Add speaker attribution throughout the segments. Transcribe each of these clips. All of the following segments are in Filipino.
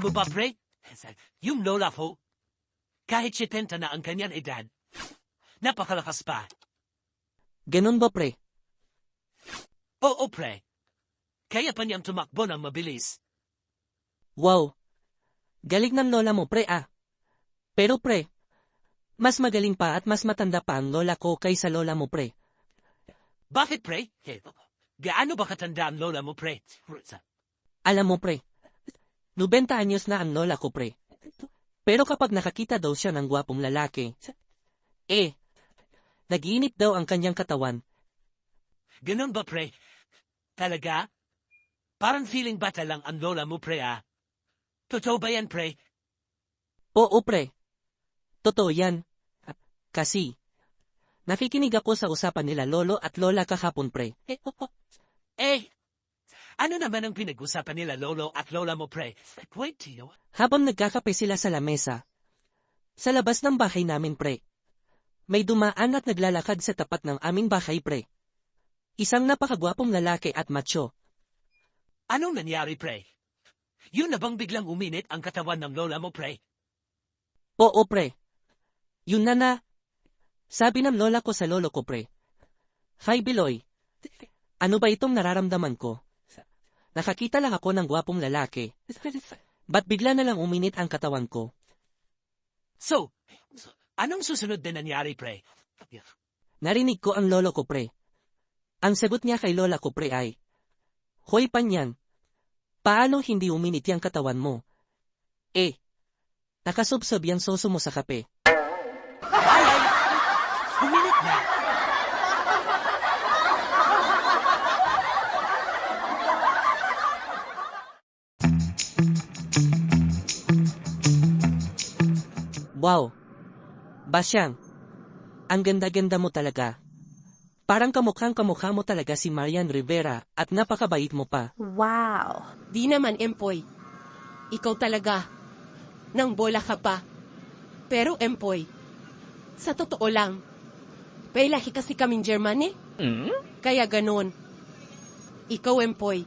Speaker 1: Alam mo ba, pre? Yung lola ko, kahit 70 na ang kanyang edad, napakalakas pa.
Speaker 2: Ganon ba pre?
Speaker 1: Oo, pre. Kaya pa niyang tumakbo ng mabilis.
Speaker 2: Wow. Galing ng lola mo pre ah. Pero pre, mas magaling pa at mas matanda pa ang lola ko kaysa lola mo pre.
Speaker 1: Bakit, pre? Gaano ba katanda ang lola mo, pre?
Speaker 2: Alam mo pre, 90 anyos na ang lola ko pre. Pero kapag nakakita daw siya ng gwapong lalaki, eh, nagiinip daw ang kanyang katawan.
Speaker 1: Ganun ba, pre? Talaga? Parang feeling bata lang ang lola mo, pre, ah. Totoo ba yan, pre?
Speaker 2: Oo pre, totoo yan. Kasi, nakikinig ako sa usapan nila lolo at lola kahapon pre.
Speaker 1: Eh, eh, ano naman ang pinag-usapan nila lolo at lola mo, pre? Wait, Tio.
Speaker 2: Habang nagkakape sila sa lamesa. Sa labas ng bahay namin pre. May dumaan at naglalakad sa tapat ng aming bahay pre. Isang napakagwapong lalaki at macho.
Speaker 1: Anong nangyari, pre? Yun na bang biglang uminit ang katawan ng lola mo, pre?
Speaker 2: Oo pre. Yun na na. Sabi ng lola ko sa lolo ko pre. Hi Biloy. Ano ba itong nararamdaman ko? Nakakita lang ako ng gwapong lalaki. Ba't bigla na lang uminit ang katawan ko?
Speaker 1: So, anong susunod na nangyari, pre?
Speaker 2: Narinig ko ang lolo ko pre. Ang sagot niya kay lola ko pre ay, Hoy panyan, paano hindi uminit yung katawan mo? Eh, nakasubsob yung soso mo sa kape. Wow! Basyang, ang ganda-ganda mo talaga. Parang kamukhang kamukha mo talaga si Marian Rivera at napakabait mo pa.
Speaker 3: Wow.
Speaker 4: Di naman, Empoy. Ikaw talaga. Nang bola ka pa. Pero, Empoy, sa totoo lang, pailahi kasi kaming German eh. Kaya ganon. Ikaw, Empoy,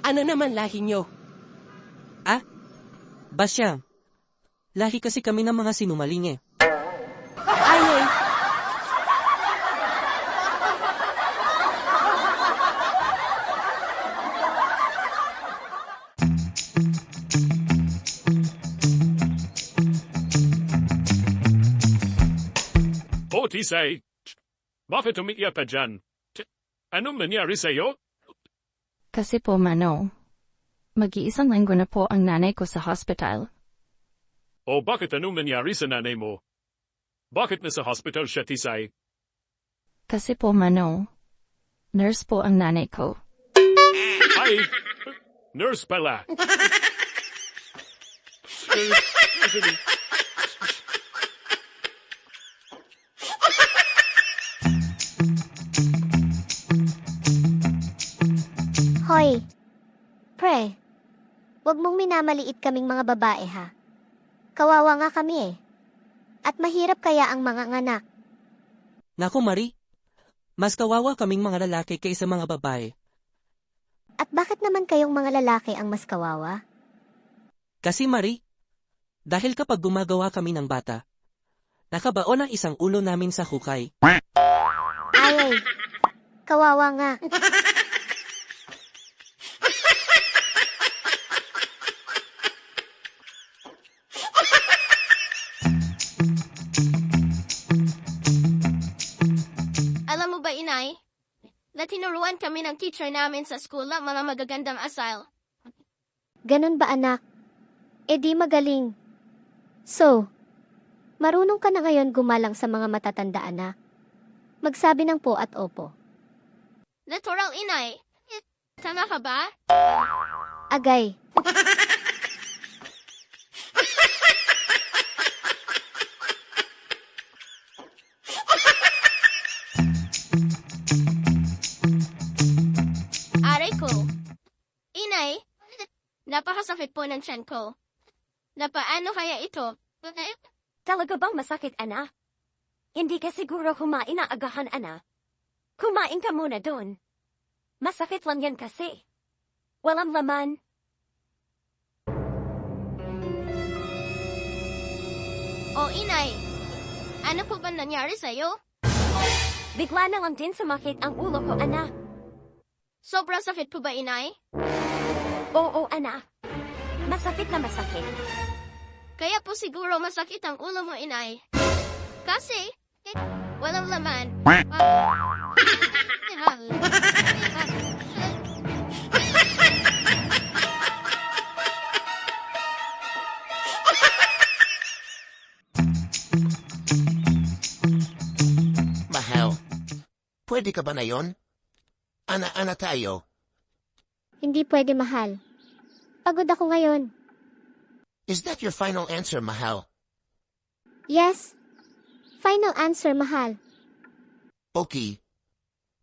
Speaker 4: ano naman lahi nyo?
Speaker 2: Ah? Basyang, lahi kasi kami ng mga sinumaling eh.
Speaker 4: Ay, ay,
Speaker 5: O Tisay, bakit umiiyak ka dyan? Anong nangyari sa'yo?
Speaker 6: Kasi po, Mano. Mag-iisang linggo na po ang nanay ko sa hospital.
Speaker 5: O bakit anong nangyari sa nanay mo? Bakit nasa hospital siya, Tisay?
Speaker 6: Kasi po, Mano. Nurse po ang nanay ko.
Speaker 5: Ay, nurse pala.
Speaker 7: Hoy! Pre, wag mong minamaliit kaming mga babae ha. Kawawa nga kami eh. At mahirap kaya ang mga nganak.
Speaker 2: Naku Marie, mas kawawa kaming mga lalaki kaysa mga babae.
Speaker 7: At bakit naman kayong mga lalaki ang mas kawawa?
Speaker 2: Kasi Marie, dahil kapag gumagawa kami ng bata, nakabaon ang isang ulo namin sa hukay.
Speaker 7: Ay ay, kawawa nga.
Speaker 8: Teacher namin sa school ng mga magagandang asile.
Speaker 7: Ganun ba anak? E di magaling. So, marunong ka na ngayon gumalang sa mga matatanda anak. Magsabi ng po at opo.
Speaker 8: Literal, inay. Tama ka ba?
Speaker 7: Agay,
Speaker 8: napakasakit po ng tiyan ko. Napaano kaya ito?
Speaker 3: Talaga bang masakit, ana? Hindi ka siguro kumain na agahan, ana. Kumain ka muna doon. Masakit lang yan kasi. Walang laman.
Speaker 8: O inay, ano po ba nangyari sa'yo?
Speaker 3: Bigla na lang din sumakit ang ulo ko, anak.
Speaker 8: Sobrang sakit po ba, inay?
Speaker 3: Oo, anak. Masakit na masakit.
Speaker 8: Kaya po siguro masakit ang ulo mo, inay. Kasi, eh, walang laman.
Speaker 9: Mahal, pwede ka ba na yon? Ana-ana tayo.
Speaker 7: Hindi pwede mahal. Pagod ako ngayon.
Speaker 9: Is that your final answer, Mahal?
Speaker 7: Yes. Final answer, mahal.
Speaker 9: Okay.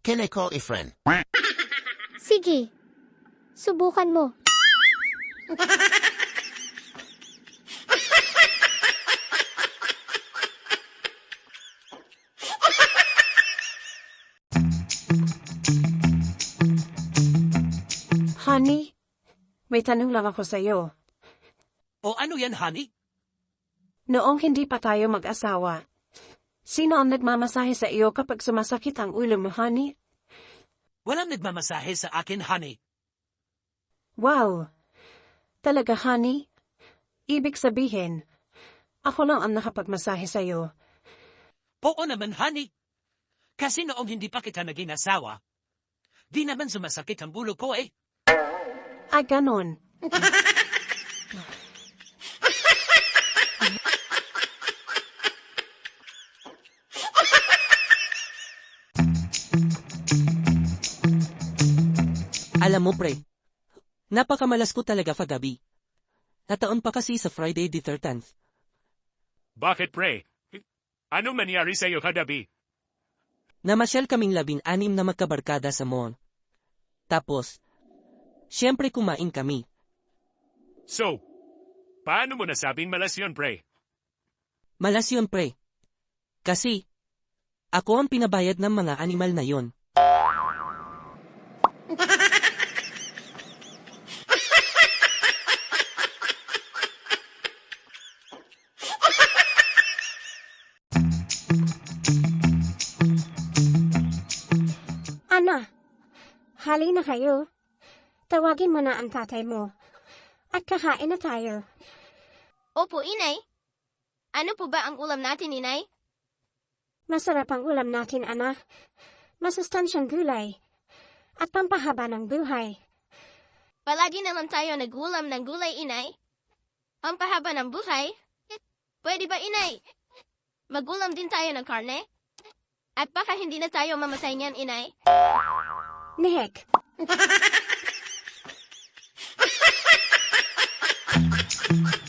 Speaker 9: Can I call a friend?
Speaker 7: Sige. Subukan mo.
Speaker 10: Honey, may tanong lang ako sa'yo.
Speaker 1: O ano yan, honey?
Speaker 10: Noong hindi pa tayo mag-asawa, sino ang nagmamasahe sa iyo kapag sumasakit ang ulo mo, honey?
Speaker 1: Walang nagmamasahe sa akin, honey.
Speaker 10: Wow! Talaga, honey? Ibig sabihin, ako lang ang nakapagmasahe sa iyo.
Speaker 1: Oo naman, honey. Kasi noong hindi pa kita naging asawa, di naman sumasakit ang bulo ko eh.
Speaker 10: Ah, ganon.
Speaker 2: Alam mo pre, napakamalas ko talaga kagabi. Nataon pa kasi sa Friday the 13th.
Speaker 5: Bakit, pre? Ano mangyari sa'yo kadabi?
Speaker 2: Namasyal kaming labing-anim na magkabarkada sa mall. Tapos, syempre kumain kami.
Speaker 5: So, paano mo nasabing malas yun, pre?
Speaker 2: Malas yun pre. Kasi, ako ang pinabayad ng mga animal na yon.
Speaker 10: Ana, hali na kayo. Tawagin mo na ang tatay mo. At kakain na tayo.
Speaker 8: Opo, inay. Ano po ba ang ulam natin, inay?
Speaker 10: Masarap ang ulam natin, anak. Masustansyang gulay. At pampahaba ng buhay.
Speaker 8: Palagi naman tayo nagulam ng gulay, inay. Pampahaba ng buhay. Pwede ba, inay? Magulam din tayo ng karne? At baka hindi na tayo mamatay niyan, inay.
Speaker 10: Nick, Mm-hmm.